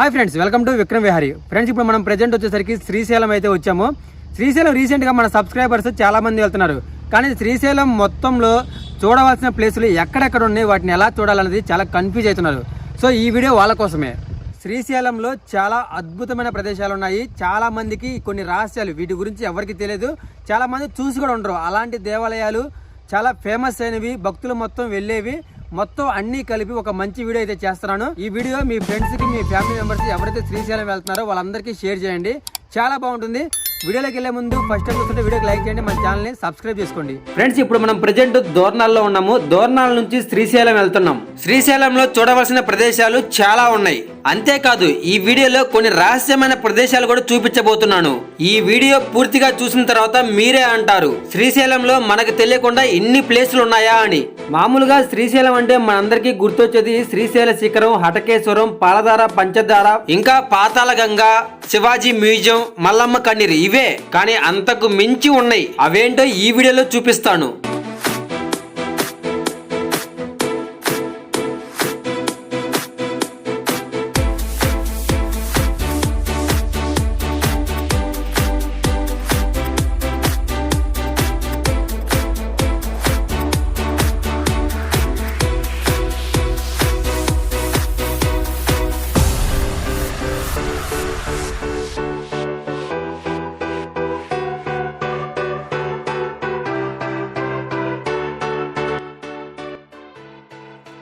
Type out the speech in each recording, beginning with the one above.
Hi friends welcome to Vikram Vihari friends ఇప్పుడు మనం present వచ్చేసరికి శ్రీశైలం అయితే వచ్చాము. శ్రీశైలం రీసెంట్గా మన సబ్స్క్రైబర్స్ చాలామంది వెళ్తున్నారు. కానీ శ్రీశైలం మొత్తంలో చూడవలసిన ప్లేసులు ఎక్కడెక్కడ ఉన్నాయి వాటిని ఎలా చూడాలనేది చాలా కన్ఫ్యూజ్ అవుతున్నారు. సో ఈ వీడియో వాళ్ళ కోసమే. శ్రీశైలంలో చాలా అద్భుతమైన ప్రదేశాలు ఉన్నాయి. చాలామందికి కొన్ని రహస్యాలు వీటి గురించి ఎవరికి తెలియదు. చాలామంది చూసి కూడా ఉండరు. అలాంటి దేవాలయాలు చాలా ఫేమస్ అయినవి. భక్తులు మొత్తం వెళ్ళేవి. మొత్తం అన్ని కలిపి ఒక మంచి వీడియో అయితే చేస్తున్నాను. ఈ వీడియో మీ ఫ్రెండ్స్కి మీ ఫ్యామిలీ మెంబర్స్ ఎవరైతే శ్రీశైలం వెళ్తున్నారో వాళ్ళందరికీ షేర్ చేయండి. చాలా బాగుంటుంది. వీడియోలోకి వెళ్ళే ముందు ఫస్ట్ టైం చూస్తుంటే వీడియోకి లైక్ చేయండి మన ఛానల్ని సబ్స్క్రైబ్ చేసుకోండి. ఫ్రెండ్స్ ఇప్పుడు మనం ప్రజెంట్ దోర్నాల్లో ఉన్నాము. దోర్నాల నుంచి శ్రీశైలం వెళ్తున్నాం. శ్రీశైలంలో చూడవలసిన ప్రదేశాలు చాలా ఉన్నాయి. అంతేకాదు ఈ వీడియోలో కొన్ని రహస్యమైన ప్రదేశాలు కూడా చూపించబోతున్నాను. ఈ వీడియో పూర్తిగా చూసిన తర్వాత మీరే అంటారు శ్రీశైలంలో మనకు తెలియకుండా ఇన్ని ప్లేసులు ఉన్నాయా అని. మామూలుగా శ్రీశైలం అంటే మనందరికీ గుర్తొచ్చేది శ్రీశైల శిఖరం హటకేశ్వరం పాలధార పంచదార ఇంకా పాతాళగంగా శివాజీ మ్యూజియం మల్లమ్మ కన్నీరు ఇవే. కానీ అంతకు మించి ఉన్నాయి. అవేంటో ఈ వీడియోలో చూపిస్తాను.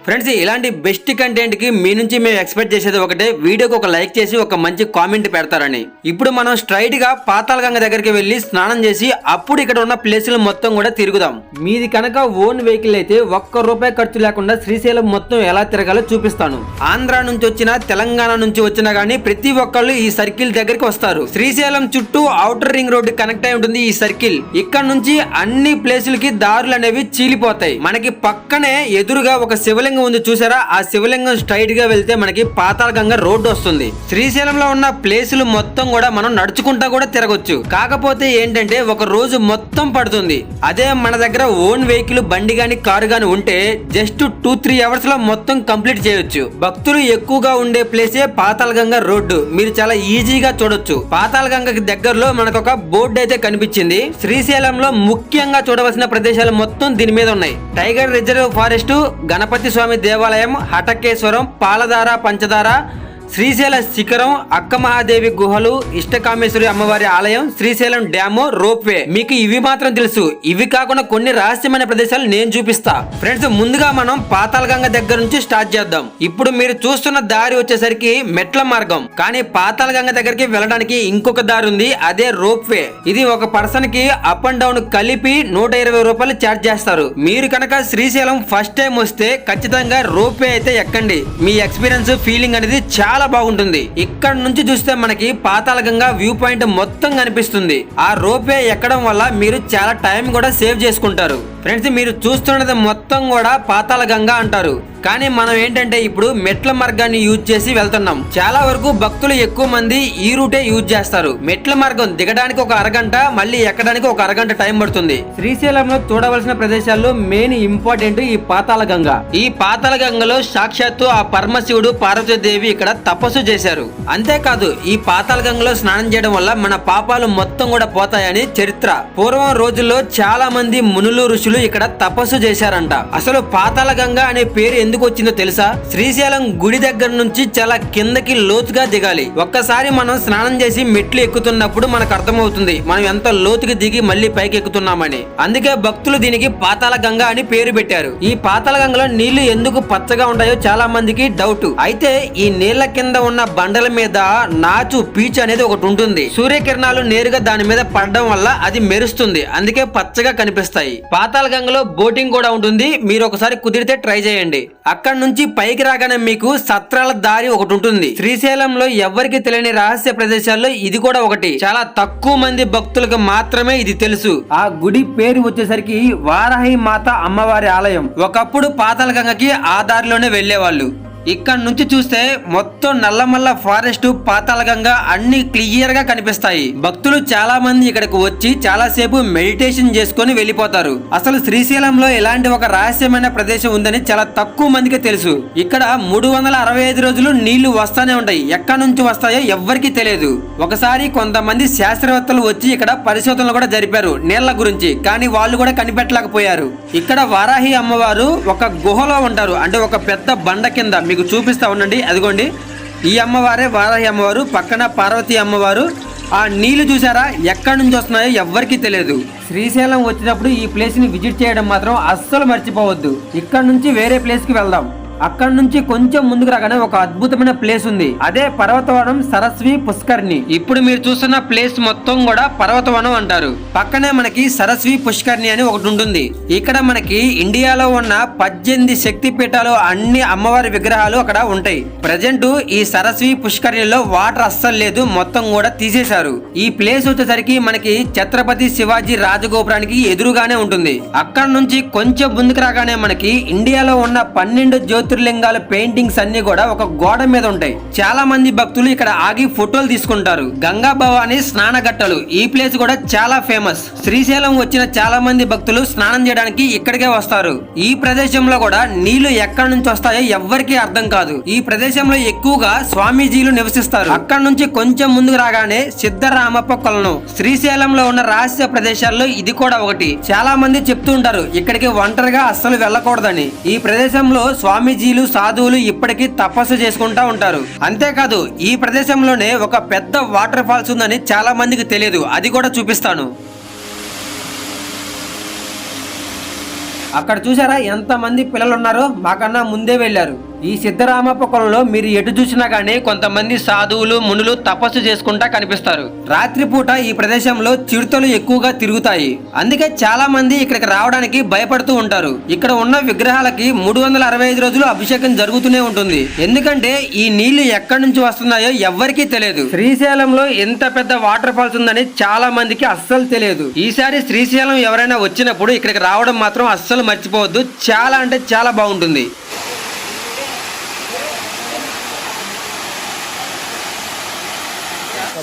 ఫ్రెండ్స్ ఇలాంటి బెస్ట్ కంటెంట్కి మీ నుంచి మేము ఎక్స్పెక్ట్ చేసేది ఒకటే. వీడియోకి ఒక లైక్ చేసి ఒక మంచి కామెంట్ పెడతారని. ఇప్పుడు మనం స్ట్రైట్గా పాతాళ గంగ దగ్గరికి వెళ్ళి స్నానం చేసి అప్పుడు ఇక్కడ ఉన్న ప్లేసులు మొత్తం కూడా తిరుగుదాం. మీది కనుక ఓన్ వెహికల్ అయితే ఒక్క రూపాయి ఖర్చు లేకుండా శ్రీశైలం మొత్తం ఎలా తిరగాలో చూపిస్తాను. ఆంధ్ర నుంచి వచ్చిన తెలంగాణ నుంచి వచ్చినా గానీ ప్రతి ఒక్కళ్ళు ఈ సర్కిల్ దగ్గరికి వస్తారు. శ్రీశైలం చుట్టూ ఔటర్ రింగ్ రోడ్డు కనెక్ట్ అయి ఉంటుంది ఈ సర్కిల్. ఇక్కడ నుంచి అన్ని ప్లేసులకి దారులు అనేవి చీలిపోతాయి. మనకి పక్కనే ఎదురుగా ఒక శివలింగం ఉంది చూసారా? ఆ శివలింగం స్ట్రైట్గా వెళ్తే మనకి పాతాళగంగ రోడ్డు వస్తుంది. శ్రీశైలంలో ఉన్న ప్లేసులు మొత్తం కూడా మనం నడుచుకుంటా కూడా తిరగొచ్చు. కాకపోతే ఏంటంటే ఒక రోజు మొత్తం పడుతుంది. అదే మన దగ్గర ఓన్ వెహికల్ బండి గాని కారు గాని ఉంటే జస్ట్ టూ త్రీ అవర్స్లో మొత్తం కంప్లీట్ చేయొచ్చు. భక్తులు ఎక్కువగా ఉండే ప్లేసే పాతాళగంగ రోడ్డు. మీరు చాలా ఈజీగా చూడొచ్చు. పాతాళగంగకి దగ్గరలో మనకు ఒక బోర్డు అయితే కనిపించింది. శ్రీశైలంలో ముఖ్యంగా చూడవలసిన ప్రదేశాలు మొత్తం దీని మీద ఉన్నాయి. Tiger reserve forest Ganapati Swamy దేవాలయం హటకేశ్వరం పాలధార పంచదార శ్రీశైల శిఖరం అక్క మహాదేవి గుహలు ఇష్టకామేశ్వరి అమ్మవారి ఆలయం శ్రీశైలం డ్యాము రోప్వే. మీకు ఇవి మాత్రం తెలుసు. ఇవి కాకుండా కొన్ని రహస్యమైన ప్రదేశాలు నేను చూపిస్తా. ఫ్రెండ్స్ ముందుగా మనం పాతాళగంగ దగ్గర నుంచి స్టార్ట్ చేద్దాం. ఇప్పుడు మీరు చూస్తున్న దారి వచ్చేసరికి మెట్ల మార్గం. కానీ పాతాళగంగ దగ్గరికి వెళ్ళడానికి ఇంకొక దారి ఉంది. అదే రోప్వే. ఇది ఒక పర్సన్కి అప్ అండ్ డౌన్ కలిపి నూట ఇరవై రూపాయలు ఛార్జ్ చేస్తారు. మీరు కనుక శ్రీశైలం ఫస్ట్ టైం వస్తే ఖచ్చితంగా రోప్వే అయితే ఎక్కండి. మీ ఎక్స్పీరియన్స్ ఫీలింగ్ అనేది చాలా చాలా బాగుంటుంది. ఇక్కడ నుంచి చూస్తే మనకి పాతాళ గంగా వ్యూ పాయింట్ మొత్తం కనిపిస్తుంది. ఆ రోపే ఎక్కడం వల్ల మీరు చాలా టైం కూడా సేవ్ చేసుకుంటారు. ఫ్రెండ్స్ మీరు చూస్తున్నది మొత్తం కూడా పాతాల గంగా అంటారు. కానీ మనం ఏంటంటే ఇప్పుడు మెట్ల మార్గాన్ని యూజ్ చేసి వెళ్తున్నాం. చాలా వరకు భక్తులు ఎక్కువ మంది ఈ రూటే యూజ్ చేస్తారు. మెట్ల మార్గం దిగడానికి ఒక అరగంట మళ్ళీ ఎక్కడానికి ఒక అరగంట టైం పడుతుంది. శ్రీశైలంలో చూడవలసిన ప్రదేశాల్లో మెయిన్ ఇంపార్టెంట్ ఈ పాతాళ గంగ. ఈ పాతాళ గంగలో సాక్షాత్తు ఆ పరమశివుడు పార్వతీదేవి ఇక్కడ తపస్సు చేశారు. అంతేకాదు ఈ పాతాల గంగలో స్నానం చేయడం వల్ల మన పాపాలు మొత్తం కూడా పోతాయని చరిత్ర. పూర్వం రోజుల్లో చాలా మంది మునులు ఋషులు ఇక్కడ తపస్సు చేశారంట. అసలు పాతాల గంగ అనే పేరు ఎందుకు వచ్చిందో తెలుసా? శ్రీశైలం గుడి దగ్గర నుంచి చాలా కిందకి లోతుగా దిగాలి. ఒక్కసారి మనం స్నానం చేసి మెట్లు ఎక్కుతున్నప్పుడు మనకు అర్థమవుతుంది మనం ఎంత లోతుకి దిగి మళ్ళీ పైకి ఎక్కుతున్నామని. అందుకే భక్తులు దీనికి పాతాళ గంగ అని పేరు పెట్టారు. ఈ పాతాల గంగలో నీళ్ళు ఎందుకు పచ్చగా ఉంటాయో చాలా మందికి డౌట్ అయితే ఈ నీళ్ళ కింద ఉన్న బండల మీద నాచు పీచు అనేది ఒకటి ఉంటుంది. సూర్యకిరణాలు నేరుగా దాని మీద పడడం వల్ల అది మెరుస్తుంది. అందుకే పచ్చగా కనిపిస్తాయి. పాత గంగలో బోటింగ్ కూడా ఉంటుంది. మీరు ఒకసారి కుదిరితే ట్రై చేయండి. అక్కడ నుంచి పైకి రాగానే మీకు సత్రాల దారి ఒకటి ఉంటుంది. శ్రీశైలంలో ఎవరికి తెలియని రహస్య ప్రదేశాల్లో ఇది కూడా ఒకటి. చాలా తక్కువ మంది భక్తులకు మాత్రమే ఇది తెలుసు. ఆ గుడి పేరు వచ్చేసరికి వారాహి మాత అమ్మవారి ఆలయం. ఒకప్పుడు పాతాళ గంగకి ఆ దారిలోనే వెళ్ళేవాళ్ళు ఇక్కడ నుంచి చూస్తే మొత్తం నల్లమల్ల ఫారెస్ట్ పాతాళగంగా అన్ని క్లియర్గా కనిపిస్తాయి. భక్తులు చాలా మంది ఇక్కడికి వచ్చి చాలా సేపు మెడిటేషన్ చేసుకొని వెళ్ళిపోతారు. అసలు శ్రీశైలంలో ఇలాంటి ఒక రహస్యమైన ప్రదేశం ఉందని చాలా తక్కువ మందికి తెలుసు. ఇక్కడ మూడు వందల అరవై ఐదు రోజులు నీళ్ళు వస్తానే ఉంటాయి. ఎక్కడి నుంచి వస్తాయో ఎవ్వరికీ తెలియదు. ఒకసారి కొంతమంది శాస్త్రవేత్తలు వచ్చి ఇక్కడ పరిశోధనలు కూడా జరిపారు నీళ్ళ గురించి కానీ వాళ్ళు కూడా కనిపెట్టలేకపోయారు. ఇక్కడ వారాహి అమ్మవారు ఒక గుహలో ఉంటారు. అంటే ఒక పెద్ద బండ కింద మీకు చూపిస్తా ఉండండి. అదిగోండి. ఈ అమ్మవారే వారాహి అమ్మవారు పక్కన పార్వతి అమ్మవారు. ఆ నీళ్ళు చూసారా? ఎక్కడి నుంచి వస్తున్నాయో ఎవ్వరికీ తెలియదు. శ్రీశైలం వచ్చినప్పుడు ఈ ప్లేస్ని విజిట్ చేయడం మాత్రం అస్సలు మర్చిపోవద్దు. ఇక్కడ నుంచి వేరే ప్లేస్కి వెళ్దాం. అక్కడ నుంచి కొంచెం ముందుకు రాగానే ఒక అద్భుతమైన ప్లేస్ ఉంది. అదే పర్వతవనం సరస్వి పుష్కర్ణి. ఇప్పుడు మీరు చూస్తున్న ప్లేస్ మొత్తం కూడా పర్వతవనం అంటారు. పక్కనే మనకి సరస్వి పుష్కర్ణి అని ఒకటి ఉంటుంది. ఇక్కడ మనకి ఇండియాలో ఉన్న పద్దెనిమిది శక్తి పీఠాలు అన్ని అమ్మవారి విగ్రహాలు అక్కడ ఉంటాయి. ప్రజెంట్ ఈ సరస్వి పుష్కరిణిలో వాటర్ అస్సలు లేదు మొత్తం కూడా తీసేశారు. ఈ ప్లేస్ వచ్చేసరికి మనకి ఛత్రపతి శివాజీ రాజగోపురానికి ఎదురుగానే ఉంటుంది. అక్కడ నుంచి కొంచెం ముందుకు రాగానే మనకి ఇండియాలో ఉన్న పన్నెండు జ్యోతి జ్యోతిర్లింగాల పెయింటింగ్స్ అన్ని కూడా ఒక గోడ మీద ఉంటాయి. చాలా మంది భక్తులు ఇక్కడ ఆగి ఫోటోలు తీసుకుంటారు. గంగా భవాని స్నాన గట్టలు ఈ ప్లేస్ కూడా చాలా ఫేమస్. శ్రీశైలం వచ్చిన చాలా మంది భక్తులు స్నానం చేయడానికి ఇక్కడికే వస్తారు. ఈ ప్రదేశంలో కూడా నీళ్ళు ఎక్కడి నుంచి వస్తాయో ఎవ్వరికి అర్థం కాదు. ఈ ప్రదేశంలో ఎక్కువగా స్వామీజీలు నివసిస్తారు. అక్కడ నుంచి కొంచెం ముందుకు రాగానే సిద్ధరామప్ప కొలను. శ్రీశైలంలో ఉన్న రహస్య ప్రదేశాల్లో ఇది కూడా ఒకటి. చాలా మంది చెప్తూ ఉంటారు ఇక్కడికి ఒంటరిగా అస్సలు వెళ్ళకూడదని. ఈ ప్రదేశంలో స్వామీజీలు సాధువులు ఇప్పటికీ తపస్సు చేసుకుంటా ఉంటారు. అంతేకాదు ఈ ప్రదేశంలోనే ఒక పెద్ద వాటర్ ఫాల్స్ ఉందని చాలా మందికి తెలియదు. అది కూడా చూపిస్తాను. అక్కడ చూసారా ఎంతమంది పిల్లలు ఉన్నారో మాకన్నా ముందే వెళ్ళారు. ఈ సిద్ధరామప్ప కొలంలో మీరు ఎటు చూసినా కానీ కొంతమంది సాధువులు మునులు తపస్సు చేసుకుంటా కనిపిస్తారు. రాత్రిపూట ఈ ప్రదేశంలో చిరుతలు ఎక్కువగా తిరుగుతాయి. అందుకే చాలా మంది ఇక్కడికి రావడానికి భయపడుతూ ఉంటారు. ఇక్కడ ఉన్న విగ్రహాలకి మూడు వందల అరవై ఐదు రోజులు అభిషేకం జరుగుతూనే ఉంటుంది. ఎందుకంటే ఈ నీళ్ళు ఎక్కడి నుంచి వస్తున్నాయో ఎవ్వరికీ తెలియదు. శ్రీశైలంలో ఎంత పెద్ద వాటర్ ఫాల్స్ ఉందని చాలా మందికి అస్సలు తెలియదు. ఈసారి శ్రీశైలం ఎవరైనా వచ్చినప్పుడు ఇక్కడికి రావడం మాత్రం అస్సలు మర్చిపోవద్దు. చాలా అంటే చాలా బాగుంటుంది.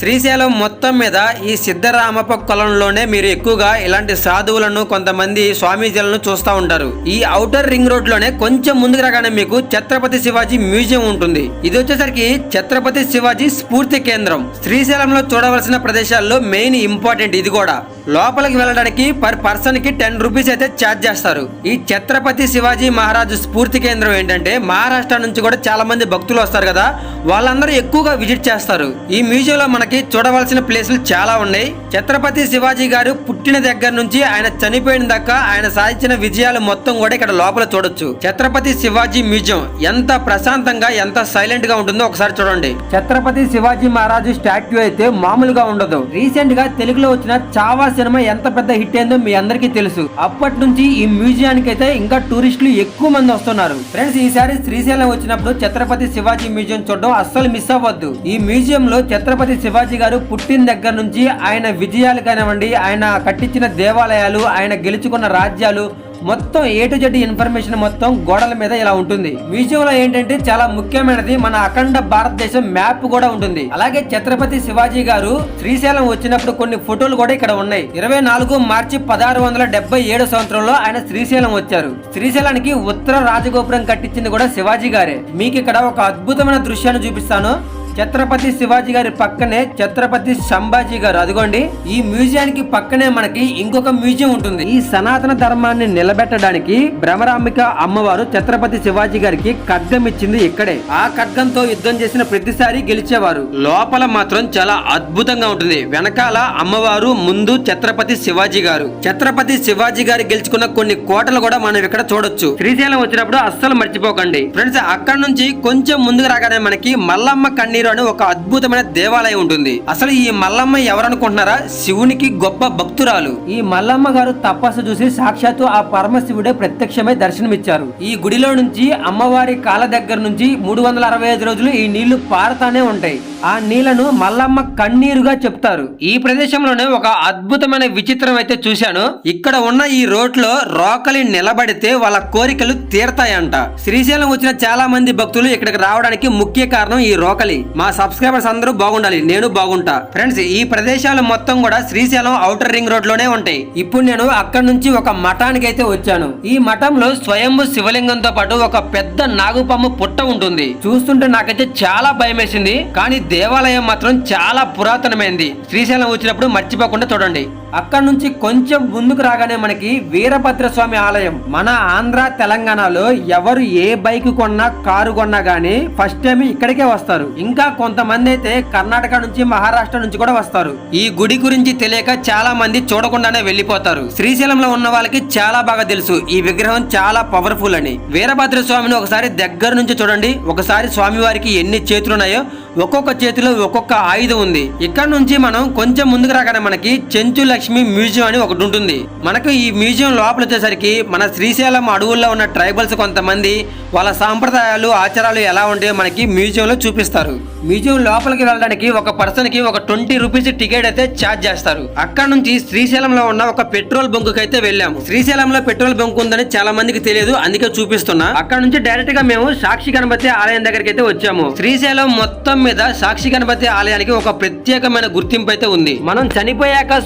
శ్రీశైలం మొత్తం మీద ఈ సిద్ధరామప్ప కొలంలోనే మీరు ఎక్కువగా ఇలాంటి సాధువులను కొంతమంది స్వామీజీలను చూస్తూ ఉంటారు. ఈ ఔటర్ రింగ్ రోడ్లోనే కొంచెం ముందుకు రాగానే మీకు ఛత్రపతి శివాజీ మ్యూజియం ఉంటుంది. ఇది వచ్చేసరికి ఛత్రపతి శివాజీ స్ఫూర్తి కేంద్రం. శ్రీశైలంలో చూడవలసిన ప్రదేశాల్లో మెయిన్ ఇంపార్టెంట్ ఇది కూడా. లోపలికి వెళ్ళడానికి పర్ పర్సన్కి టెన్ రూపీస్ అయితే ఛార్జ్ చేస్తారు. ఈ ఛత్రపతి శివాజీ మహారాజు స్ఫూర్తి కేంద్రం ఏంటంటే మహారాష్ట్ర నుంచి కూడా చాలా మంది భక్తులు వస్తారు కదా. వాళ్ళందరూ ఎక్కువగా విజిట్ చేస్తారు. ఈ మ్యూజియం లో మనకి చూడవలసిన ప్లేసులు చాలా ఉన్నాయి. ఛత్రపతి శివాజీ గారు పుట్టిన దగ్గర నుంచి ఆయన చనిపోయిన దాకా ఆయన సాధించిన విజయాలు మొత్తం కూడా ఇక్కడ లోపల చూడొచ్చు. ఛత్రపతి శివాజీ మ్యూజియం ఎంత ప్రశాంతంగా ఎంత సైలెంట్గా ఉంటుందో ఒకసారి చూడండి. ఛత్రపతి శివాజీ మహారాజు స్టాట్యూ అయితే మామూలుగా ఉండదు. రీసెంట్గా తెలుగులో వచ్చిన చావా సినిమా ఎంత పెద్ద హిట్ అయిందో మీ అందరికీ తెలుసు. అప్పటి నుంచి ఈ మ్యూజియానికి అయితే ఇంకా టూరిస్టులు ఎక్కువ మంది వస్తున్నారు. ఫ్రెండ్స్ ఈసారి శ్రీశైలం వచ్చినప్పుడు ఛత్రపతి శివాజీ మ్యూజియం చూడడం అస్సలు మిస్ అవ్వద్దు. ఈ మ్యూజియం లో ఛత్రపతి శివాజీ శివాజీ గారు పుట్టిన దగ్గర నుంచి ఆయన విజయాలు కానివ్వండి ఆయన కట్టించిన దేవాలయాలు ఆయన గెలుచుకున్న రాజ్యాలు మొత్తం ఏ టు జెడ్ ఇన్ఫర్మేషన్ మొత్తం గోడల మీద ఇలా ఉంటుంది. మ్యూజియం ఏంటంటే చాలా ముఖ్యమైనది మన అఖండ భారతదేశం మ్యాప్ కూడా ఉంటుంది. అలాగే ఛత్రపతి శివాజీ గారు శ్రీశైలం వచ్చినప్పుడు కొన్ని ఫోటోలు కూడా ఇక్కడ ఉన్నాయి. ఇరవై నాలుగు మార్చి పదహారు వందల డెబ్బై ఏడు సంవత్సరంలో ఆయన శ్రీశైలం వచ్చారు. శ్రీశైలానికి ఉత్తర రాజగోపురం కట్టించింది కూడా శివాజీ గారే. మీకు ఇక్కడ ఒక అద్భుతమైన దృశ్యాన్ని చూపిస్తాను. ఛత్రపతి శివాజీ గారి పక్కనే ఛత్రపతి సంభాజీ గారు. అదిగోండి ఈ మ్యూజియానికి పక్కనే మనకి ఇంకొక మ్యూజియం ఉంటుంది. ఈ సనాతన ధర్మాన్ని నిలబెట్టడానికి భ్రమరాంబిక అమ్మవారు ఛత్రపతి శివాజీ గారికి ఖడ్గం ఇచ్చింది ఇక్కడే. ఆ ఖడ్గంతో యుద్ధం చేసిన ప్రతిసారి గెలిచేవారు. లోపల మాత్రం చాలా అద్భుతంగా ఉంటుంది. వెనకాల అమ్మవారు ముందు ఛత్రపతి శివాజీ గారు. ఛత్రపతి శివాజీ గారు గెలుచుకున్న కొన్ని కోటలు కూడా మనం ఇక్కడ చూడొచ్చు. శ్రీశైలం వచ్చినప్పుడు అస్సలు మర్చిపోకండి. ఫ్రెండ్స్ అక్కడ నుంచి కొంచెం ముందుకు రాగానే మనకి మల్లమ్మ కన్నీ అని ఒక అద్భుతమైన దేవాలయం ఉంటుంది. అసలు ఈ మల్లమ్మ ఎవరనుకుంటున్నారా? శివునికి గొప్ప భక్తురాలు. ఈ మల్లమ్మ గారు తపస్సు చూసి సాక్షాత్తు ఆ పరమశివుడే ప్రత్యక్షమై దర్శనమిచ్చారు. ఈ గుడిలో నుంచి అమ్మవారి కాల దగ్గర నుంచి మూడు వందల అరవై ఐదు రోజులు ఈ నీళ్ళు పారుతానే ఉంటాయి. ఆ నీళ్ళను మల్లమ్మ కన్నీరుగా చెప్తారు. ఈ ప్రదేశంలోనే ఒక అద్భుతమైన విచిత్రం అయితే చూశాను. ఇక్కడ ఉన్న ఈ రోడ్లో రోకలి నిలబడితే వాళ్ళ కోరికలు తీరతాయంట. శ్రీశైలం వచ్చిన చాలా మంది భక్తులు ఇక్కడికి రావడానికి ముఖ్య కారణం ఈ రోకలి. మా సబ్స్క్రైబర్స్ అందరూ బాగుండాలి నేను బాగుంటా. ఫ్రెండ్స్ ఈ ప్రదేశాలు మొత్తం కూడా శ్రీశైలం ఔటర్ రింగ్ రోడ్లోనే ఉంటాయి. ఇప్పుడు నేను అక్కడ నుంచి ఒక మఠానికి అయితే వచ్చాను. ఈ మఠంలో స్వయంభు శివలింగంతో పాటు ఒక పెద్ద నాగుపాము పుట్ట ఉంటుంది. చూస్తుంటే నాకైతే చాలా భయం వేసింది కానీ దేవాలయం మాత్రం చాలా పురాతనమైంది. శ్రీశైలం వచ్చినప్పుడు మర్చిపోకుండా చూడండి. అక్కడ నుంచి కొంచెం ముందుకు రాగానే మనకి వీరభద్ర స్వామి ఆలయం. మన ఆంధ్ర తెలంగాణలో ఎవరు ఏ బైక్ కొన్నా కారు కొన్నా గానీ ఫస్ట్ టైం ఇక్కడికే వస్తారు. ఇంకా కొంతమంది అయితే కర్ణాటక నుంచి మహారాష్ట్ర నుంచి కూడా వస్తారు. ఈ గుడి గురించి తెలియక చాలా మంది చూడకుండానే వెళ్ళిపోతారు. శ్రీశైలంలో ఉన్న వాళ్ళకి చాలా బాగా తెలుసు. ఈ విగ్రహం చాలా పవర్ఫుల్ అని. వీరభద్ర స్వామిని ఒకసారి దగ్గర నుంచి చూడండి. ఒకసారి స్వామివారికి ఎన్ని చేతులు ఉన్నాయో ఒక్కొక్క చేతిలో ఒక్కొక్క ఆయుధం ఉంది. ఇక్కడ నుంచి మనం కొంచెం ముందుకు రాగానే మనకి చెంచుల లక్ష్మి మ్యూజియం అని ఒకటి ఉంటుంది. మనకు ఈ మ్యూజియం లోపల వచ్చేసరికి మన శ్రీశైలం అడవుల్లో ఉన్న ట్రైబల్స్ కొంతమంది వాళ్ళ సాంప్రదాయాలు ఆచారాలు ఎలా ఉంటాయో మనకి మ్యూజియంలో చూపిస్తారు. మ్యూజియం లోపలికి వెళ్ళడానికి ఒక పర్సన్కి ఒక ట్వంటీ రూపీస్ టికెట్ అయితే ఛార్జ్ చేస్తారు. అక్కడ నుంచి శ్రీశైలంలో ఉన్న ఒక పెట్రోల్ బంక్ అయితే వెళ్ళాము. శ్రీశైలంలో పెట్రోల్ బంక్ ఉందని చాలా మందికి తెలియదు అందుకే చూపిస్తున్నా. అక్కడ నుంచి డైరెక్ట్గా మేము సాక్షి గణపతి ఆలయం దగ్గరికి అయితే వచ్చాము. శ్రీశైలం మొత్తం మీద సాక్షి గణపతి ఆలయానికి ఒక ప్రత్యేకమైన గుర్తింపు అయితే ఉంది. మనం చనిపోయాక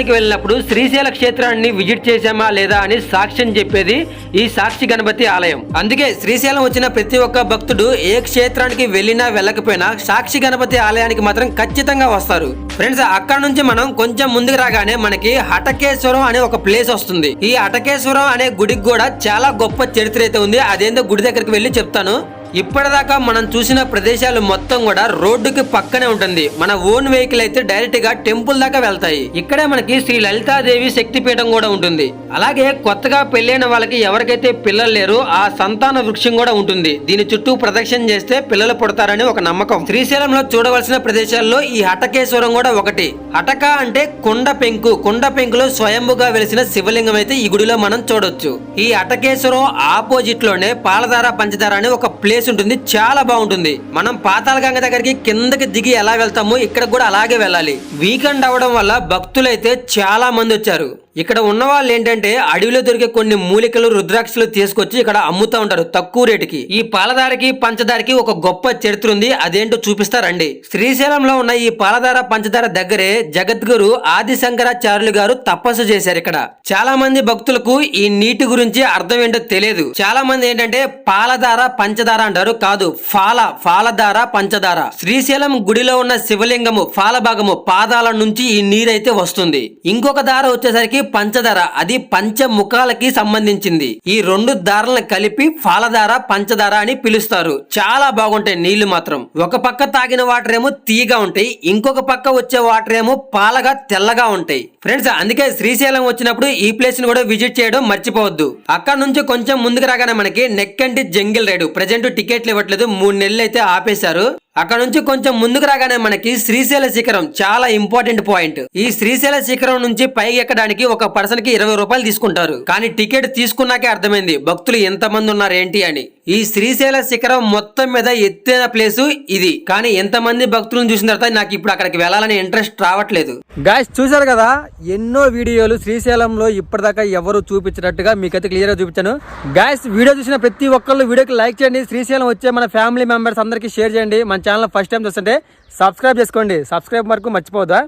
స్వర్గానికి వెళ్ళినప్పుడు శ్రీశైల క్షేత్రాన్ని విజిట్ చేశామా లేదా అని సాక్ష్యం చెప్పేది ఈ సాక్షి గణపతి ఆలయం. అందుకే శ్రీశైలం వచ్చిన ప్రతి ఒక్క భక్తుడు ఏ క్షేత్రానికి వెళ్ళినా వెళ్ళకపోయినా సాక్షి గణపతి ఆలయానికి మాత్రం ఖచ్చితంగా వస్తారు. ఫ్రెండ్స్ అక్కడ నుంచి మనం కొంచెం ముందుకు రాగానే మనకి హటకేశ్వరం అనే ఒక ప్లేస్ వస్తుంది. ఈ హటకేశ్వరం అనే గుడికి కూడా చాలా గొప్ప చరిత్ర అయితే ఉంది. అదేందో గుడి దగ్గరికి వెళ్ళి చెప్తాను. ఇప్పటిదాకా మనం చూసిన ప్రదేశాలు మొత్తం కూడా రోడ్డుకి పక్కనే ఉంటుంది. మన ఓన్ వెహికల్ అయితే డైరెక్ట్గా టెంపుల్ దాకా వెళ్తాయి. ఇక్కడే మనకి శ్రీ లలితాదేవి శక్తిపీఠం కూడా ఉంటుంది. అలాగే కొత్తగా పెళ్ళైన వాళ్ళకి ఎవరికైతే పిల్లలు లేరు ఆ సంతాన వృక్షం కూడా ఉంటుంది. దీని చుట్టూ ప్రదక్షిణ చేస్తే పిల్లలు పుడతారని ఒక నమ్మకం. శ్రీశైలంలో చూడవలసిన ప్రదేశాల్లో ఈ హటకేశ్వరం కూడా ఒకటి. హటక అంటే కొండ పెంకు. కొండ పెంకులో స్వయంభుగా వెలిసిన శివలింగం అయితే ఈ గుడిలో మనం చూడొచ్చు. ఈ హటకేశ్వరం ఆపోజిట్లోనే పాలధార పంచదార అనే ఒక ప్లేస్ ఉంటుంది చాలా బాగుంటుంది. మనం పాతాళగంగ దగ్గరికి కిందకి దిగి ఎలా వెళ్తామో ఇక్కడ కూడా అలాగే వెళ్ళాలి. వీకెండ్ అవడం వల్ల భక్తులైతే చాలా మంది వచ్చారు. ఇక్కడ ఉన్న వాళ్ళు ఏంటంటే అడవిలో దొరికే కొన్ని మూలికలు రుద్రాక్షలు తీసుకొచ్చి ఇక్కడ అమ్ముతా ఉంటారు తక్కువ రేటుకి. ఈ పాలధారకి పంచదారకి ఒక గొప్ప చరిత్ర ఉంది. అదేంటో చూపిస్తారండి శ్రీశైలంలో ఉన్న ఈ పాలధార పంచదార దగ్గరే జగద్గురు ఆది శంకరాచార్యులు గారు తపస్సు చేశారు ఇక్కడ. చాలా మంది భక్తులకు ఈ నీటి గురించి అర్థం ఏంటో తెలియదు. చాలా మంది ఏంటంటే పాలధార పంచదార అంటారు. కాదు ఫాల ఫాలధార పంచదార. శ్రీశైలం గుడిలో ఉన్న శివలింగము ఫాల భాగము పాదాల నుంచి ఈ నీరైతే వస్తుంది. ఇంకొక దార వచ్చేసరికి పంచదార అది పంచముఖాలకి సంబంధించింది. ఈ రెండు దారలను కలిపి ఫాలధార పంచదార అని పిలుస్తారు. చాలా బాగుంటాయి నీళ్ళు మాత్రం. ఒక పక్క తాగిన వాటర్ ఏమో తీగా ఉంటాయి ఇంకొక పక్క వచ్చే వాటర్ ఏమో పాలగా తెల్లగా ఉంటాయి. ఫ్రెండ్స్ అందుకే శ్రీశైలం వచ్చినప్పుడు ఈ ప్లేస్ని కూడా విజిట్ చేయడం మర్చిపోవద్దు. అక్కడ నుంచి కొంచెం ముందుకు రాగానే మనకి neck and jungle ride. Present టికెట్లు ఇవ్వట్లేదు మూడు నెలలు అయితే ఆపేశారు. అక్కడ నుంచి కొంచెం ముందుకు రాగానే మనకి శ్రీశైల శిఖరం చాలా ఇంపార్టెంట్ పాయింట్. ఈ శ్రీశైల శిఖరం నుంచి పైకి ఎక్కడానికి ఒక పర్సన్కి ఇరవై రూపాయలు తీసుకుంటారు. కానీ టికెట్ తీసుకున్నాకే అర్థమైంది భక్తులు ఎంతమంది ఉన్నారు ఏంటి అని. ఈ శ్రీశైల శిఖరం మొత్తం మీద ఎత్తైన ప్లేస్ ఇది. కానీ ఎంతమంది భక్తులను చూసిన తర్వాత నాకు ఇప్పుడు అక్కడికి వెళ్ళాలని ఇంట్రెస్ట్ రావట్లేదు. గాయస్ చూశారు కదా? ఎన్నో వీడియోలు శ్రీశైలంలో ఇప్పటిదాకా ఎవరు చూపించినట్టుగా మీకైతే క్లియర్గా చూపించాను. గాయస్ వీడియో చూసిన ప్రతి ఒక్కళ్ళు వీడియోకి లైక్ చేయండి. శ్రీశైలం వచ్చే మన ఫ్యామిలీ మెంబర్స్ అందరికీ షేర్ చేయండి. మన ఛానల్ ఫస్ట్ టైం చూస్తుంటే సబ్స్క్రైబ్ చేసుకోండి. సబ్స్క్రైబ్ వరకు మర్చిపోదా